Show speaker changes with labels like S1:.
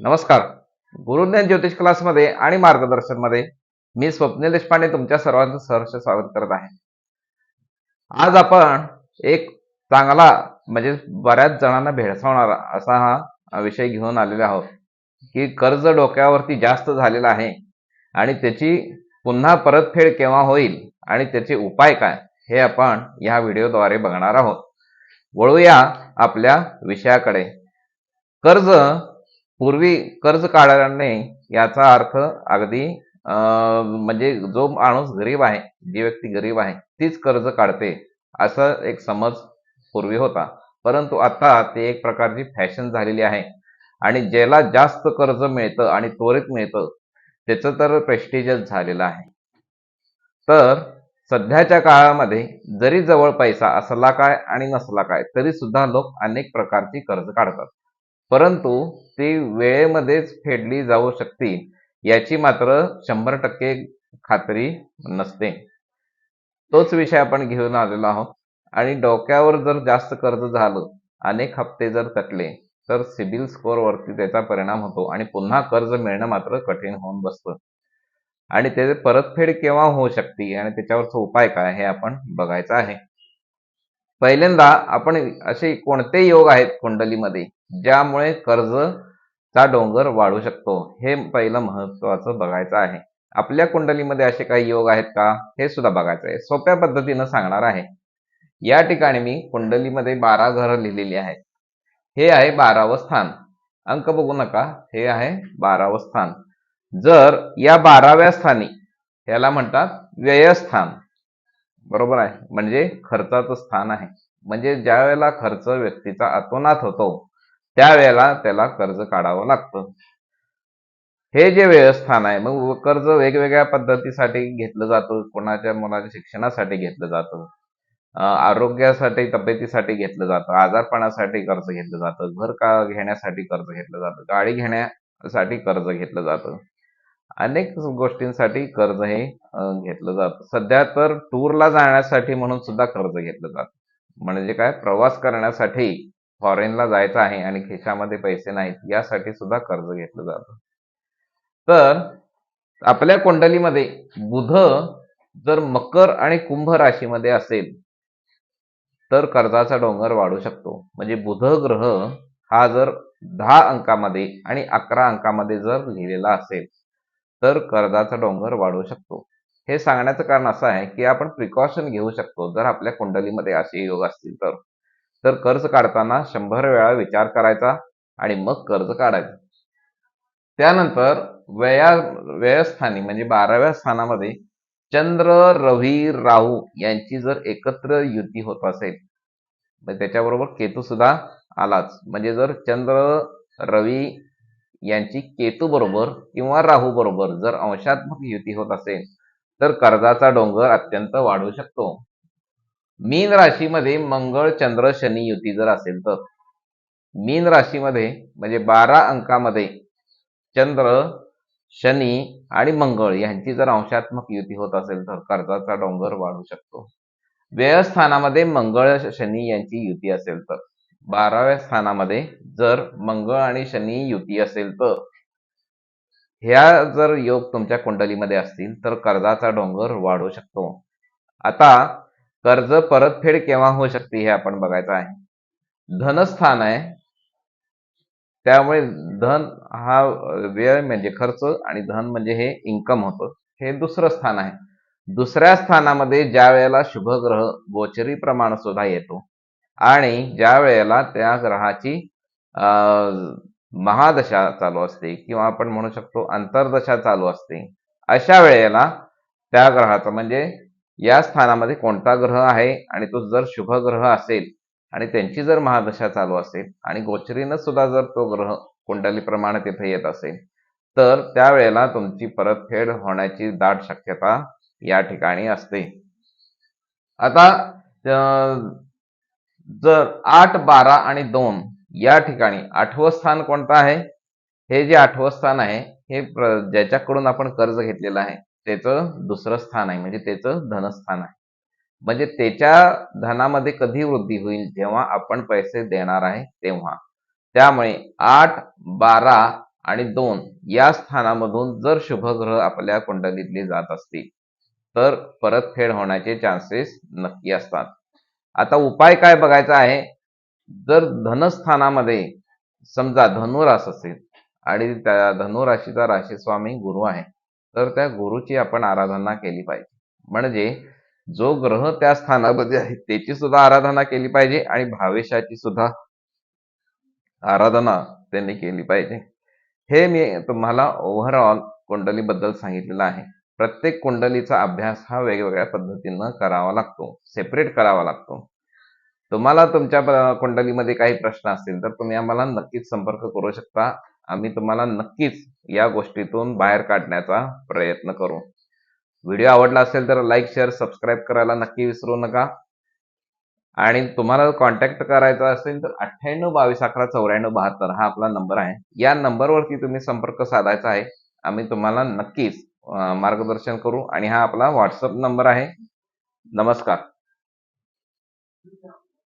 S1: नमस्कार. गुरुज्ञान ज्योतिष क्लासमध्ये आणि मार्गदर्शनमध्ये मी स्वप्नील देशपांडे तुमच्या सर्वांचं सहर्ष स्वागत करत आहे. आज आपण एक चांगला म्हणजे बऱ्याच जणांना भेडसावणारा असा हा विषय घेऊन आलेला आहोत की कर्ज डोक्यावरती जास्त झालेला आहे आणि त्याची पुन्हा परतफेड केव्हा होईल आणि त्याचे उपाय काय हे आपण या व्हिडिओद्वारे बघणार आहोत. वळूया आपल्या विषयाकडे. कर्ज पूर्वी कर्ज काढणे याचा अर्थ अगदी म्हणजे जो माणूस गरीब आहे जी व्यक्ती गरीब आहे तीच कर्ज काढते असा एक समज पूर्वी होता. परंतु आता ते एक प्रकारची फॅशन झालेली आहे. आणि ज्याला जास्त कर्ज मिळतं आणि त्वरित मिळतं त्याचं तर प्रेस्टिजच झालेलं आहे. तर सध्याच्या काळामध्ये जरी जवळ पैसा असला काय आणि नसला काय तरी सुद्धा लोक अनेक प्रकारची कर्ज काढतात. परंतु ती वेळेमध्येच फेडली जाऊ शकते याची मात्र शंभर टक्के खात्री नसते. तोच विषय आपण घेऊन आलेलो आहोत. आणि डोक्यावर जर जास्त कर्ज झालं अनेक हप्ते जर तटले तर सिबिल स्कोअर वरती त्याचा परिणाम होतो आणि पुन्हा कर्ज मिळणं मात्र कठीण होऊन बसतं. आणि त्याचे परतफेड केव्हा होऊ शकते आणि त्याच्यावरचा उपाय काय हे आपण बघायचं आहे. पहिल्यांदा आपण असे कोणते योग आहेत कुंडलीमध्ये ज्यामुळे कर्ज चा डोंगर वाढू शकतो? हे पहिलं महत्वाचं बघायचं आहे. आपल्या कुंडलीमध्ये असे काही योग आहेत का? हे सुद्धा बघायचं आहे. सोप्या पद्धतीनं सांगणार आहे. या ठिकाणी मी कुंडलीमध्ये बारा घरं लिहिलेली आहेत. हे आहे बारावं स्थान. अंक बघू नका. हे आहे बारावं स्थान. जर या बाराव्या स्थानी याला म्हणतात व्ययस्थान. बरोबर आहे. म्हणजे खर्चाचं स्थान आहे. म्हणजे ज्या वेळेला खर्च व्यक्तीचा अतोनात होतो त्यावेळेला त्याला कर्ज काढावं लागतं. हे जे व्यवस्थान आहे मग कर्ज वेगवेगळ्या पद्धतीसाठी घेतलं जातं कोणाच्या मुलाच्या शिक्षणासाठी घेतलं जातं आरोग्यासाठी तब्येतीसाठी घेतलं जातं आजारपणासाठी कर्ज घेतलं जातं घर का घेण्यासाठी कर्ज घेतलं जातं गाडी घेण्यासाठी कर्ज घेतलं जातं. अनेक गोष्टींसाठी कर्ज हे अं, घेतलं जातं. सध्या तर टूरला जाण्यासाठी म्हणून सुद्धा कर्ज घेतलं जातं. म्हणजे काय? प्रवास करण्यासाठी फॉरेनला जायचं आहे आणि खिशामध्ये पैसे नाहीत यासाठी सुद्धा कर्ज घेतलं जातं. तर आपल्या कुंडलीमध्ये बुध जर मकर आणि कुंभ राशीमध्ये असेल तर कर्जाचा डोंगर वाढू शकतो. म्हणजे बुध ग्रह हा जर दहा अंकामध्ये आणि अकरा अंकामध्ये जर लिहिलेला असेल तर कर्जाचा डोंगर वाढू शकतो. हे सांगण्याचं कारण असं आहे की आपण प्रिकॉशन घेऊ शकतो जर आपल्या कुंडलीमध्ये असे योग असतील तर. तर कर्ज काढताना शंभर वेळा विचार करायचा आणि मग कर्ज काढायचं. त्यानंतर व्यया व्ययस्थानी म्हणजे बाराव्या स्थानामध्ये चंद्र रवी राहू यांची जर एकत्र युती होत असेल तर त्याच्याबरोबर केतू सुद्धा आलाच. म्हणजे जर चंद्र रवी यांची केतू बरोबर किंवा राहू बरोबर जर अंशात्मक युती होत असेल तर कर्जाचा डोंगर अत्यंत वाढू शकतो. मीन राशीमध्ये मंगळ चंद्र शनी युती जर असेल तर. मीन राशीमध्ये म्हणजे बारा अंकामध्ये चंद्र शनी आणि मंगळ यांची जर अंशात्मक युती होत असेल तर कर्जाचा डोंगर वाढू शकतो. व्ययस्थानामध्ये मंगळ शनी यांची युती असेल तर. बाराव्या स्थानामध्ये जर मंगळ आणि शनी युती असेल तर. ह्या जर योग तुमच्या कुंडलीमध्ये असतील तर कर्जाचा डोंगर वाढू शकतो. आता कर्ज परतफेड केव्हा होऊ शकते हे आपण बघायचं आहे. धनस्थान आहे. त्यामुळे धन हा व्यय म्हणजे खर्च आणि धन म्हणजे हे इन्कम होतं. हे दुसरं स्थान आहे. दुसऱ्या स्थानामध्ये ज्या वेळेला शुभग्रह गोचरी प्रमाण सुद्धा येतो आणि ज्या वेळेला त्या ग्रहाची अं, महादशा चालू असते किंवा आपण म्हणू शकतो अंतर्दशा चालू असते अशा वेळेला त्या ग्रहाचं म्हणजे या स्थानामध्ये कोणता ग्रह आहे आणि तो जर शुभ ग्रह असेल आणि त्यांची जर महादशा चालू असेल आणि गोचरीनं सुद्धा जर तो ग्रह कुंडलीप्रमाणे तिथे येत असेल तर त्यावेळेला तुमची परतफेड होण्याची दाट शक्यता या ठिकाणी असते. आता जर आठ बारा आणि दोन या ठिकाणी आठवं स्थान कोणतं आहे? हे जे आठवं स्थान आहे हे ज्याच्याकडून आपण कर्ज घेतलेलं आहे त्याचं दुसरं स्थान आहे म्हणजे त्याचं धनस्थान आहे. म्हणजे त्याच्या धनामध्ये कधी वृद्धी होईल जेव्हा आपण पैसे देणार आहे तेव्हा. त्यामुळे आठ बारा आणि दोन या स्थानामधून जर शुभग्रह आपल्या कुंडलीतले जात असतील तर परतफेड होण्याचे चान्सेस नक्की असतात. आता उपाय काय बघायचा आहे? जर धनस्थानामध्ये समजा धनुरास असेल आणि त्या धनुराशीचा राशीस्वामी गुरु आहे तर त्या गुरुची आपण आराधना केली पाहिजे. म्हणजे जो ग्रह त्या स्थानामध्ये आहे त्याची सुद्धा आराधना केली पाहिजे आणि भावेशाची सुद्धा आराधना त्यांनी केली पाहिजे. हे मी तुम्हाला ओव्हरऑल कुंडलीबद्दल सांगितलेलं आहे. प्रत्येक कुंडलीचा अभ्यास हा वेगवेगळ्या पद्धतीनं करावा लागतो. सेपरेट करावा लागतो. तुम्हाला तुमच्या कुंडलीमध्ये काही प्रश्न असतील तर तुम्ही आम्हाला नक्कीच संपर्क करू शकता. आम्ही तुम्हाला नक्कीच या गोष्टीतून बाहेर काढण्याचा प्रयत्न करू. व्हिडिओ आवडला असेल तर लाईक शेअर सबस्क्राईब करायला नक्की विसरू नका. आणि तुम्हाला कॉन्टॅक्ट करायचा असेल तर अठ्ठ्याण्णव बावीस अकरा चौऱ्याण्णव बहात्तर हा आपला नंबर आहे. या नंबरवरती तुम्ही संपर्क साधायचा आहे. आम्ही तुम्हाला नक्कीच मार्गदर्शन करू. आणि हा आपला व्हॉट्सअप नंबर आहे. नमस्कार.